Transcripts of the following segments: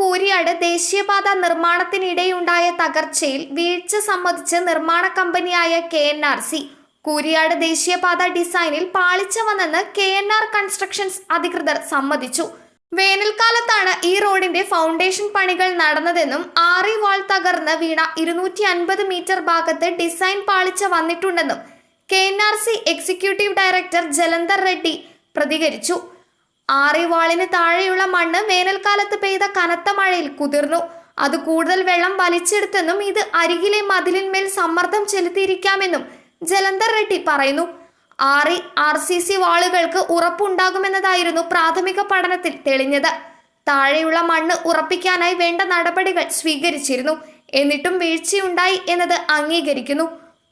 കൂരിയാട് ദേശീയപാത നിർമ്മാണത്തിനിടെയുണ്ടായ തകർച്ചയിൽ വീഴ്ച സംബന്ധിച്ച് നിർമ്മാണ കമ്പനിയായ K N R C Kooriyad ദേശീയപാത ഡിസൈനിൽ പാളിച്ച വന്നെന്ന് കെ എൻ ആർ കൺസ്ട്രക്ഷൻസ് അധികൃതർ സമ്മതിച്ചു. വേനൽക്കാലത്താണ് ഈ റോഡിന്റെ ഫൗണ്ടേഷൻ പണികൾ നടന്നതെന്നും ആറി വാൾ തകർന്ന് വീണ ഇരുന്നൂറ്റി അൻപത് മീറ്റർ ഭാഗത്ത് ഡിസൈൻ പാളിച്ച വന്നിട്ടുണ്ടെന്നും K N R C executive director Jalandhar Reddy പ്രതികരിച്ചു. ആറിവാളിന് താഴെയുള്ള മണ്ണ് വേനൽക്കാലത്ത് പെയ്ത കനത്ത മഴയിൽ കുതിർന്നു. അത് കൂടുതൽ വെള്ളം വലിച്ചെടുത്തെന്നും ഇത് അരികിലെ മതിലിന്മേൽ സമ്മർദ്ദം ചെലുത്തിയിരിക്കാമെന്നും ജലന്ധർ റെഡ്ഡി പറയുന്നു. ആറി ആർ സി സി വാളുകൾക്ക് ഉറപ്പുണ്ടാകുമെന്നതായിരുന്നു പ്രാഥമിക പഠനത്തിൽ തെളിഞ്ഞത്. താഴെയുള്ള മണ്ണ് ഉറപ്പിക്കാനായി വേണ്ട നടപടികൾ സ്വീകരിച്ചിരുന്നു. എന്നിട്ടും വീഴ്ചയുണ്ടായി എന്നത് അംഗീകരിക്കുന്നു.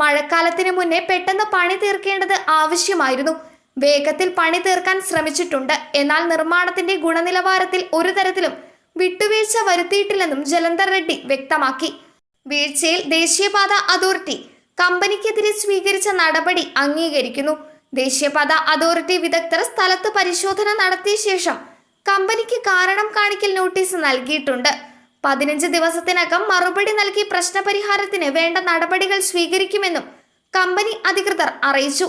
മഴക്കാലത്തിന് മുന്നേ പെട്ടെന്ന് പണി തീർക്കേണ്ടത് ആവശ്യമായിരുന്നു. വേഗത്തിൽ പണി തീർക്കാൻ ശ്രമിച്ചിട്ടുണ്ട്. എന്നാൽ നിർമ്മാണത്തിന്റെ ഗുണനിലവാരത്തിൽ ഒരു തരത്തിലും വിട്ടുവീഴ്ച വരുത്തിയിട്ടില്ലെന്നും ജലന്ധർ റെഡ്ഡി വ്യക്തമാക്കി. വീഴ്ചയിൽ ദേശീയപാത അതോറിറ്റി കമ്പനിക്കെതിരെ സ്വീകരിച്ച നടപടി അംഗീകരിക്കുന്നു. ദേശീയപാത അതോറിറ്റി വിദഗ്ധർ സ്ഥലത്ത് പരിശോധന നടത്തിയ ശേഷം കമ്പനിക്ക് കാരണം കാണിക്കൽ നോട്ടീസ് നൽകിയിട്ടുണ്ട്. പതിനഞ്ച് ദിവസത്തിനകം മറുപടി നൽകി പ്രശ്നപരിഹാരത്തിന് വേണ്ട നടപടികൾ സ്വീകരിക്കുമെന്നും കമ്പനി അധികൃതർ അറിയിച്ചു.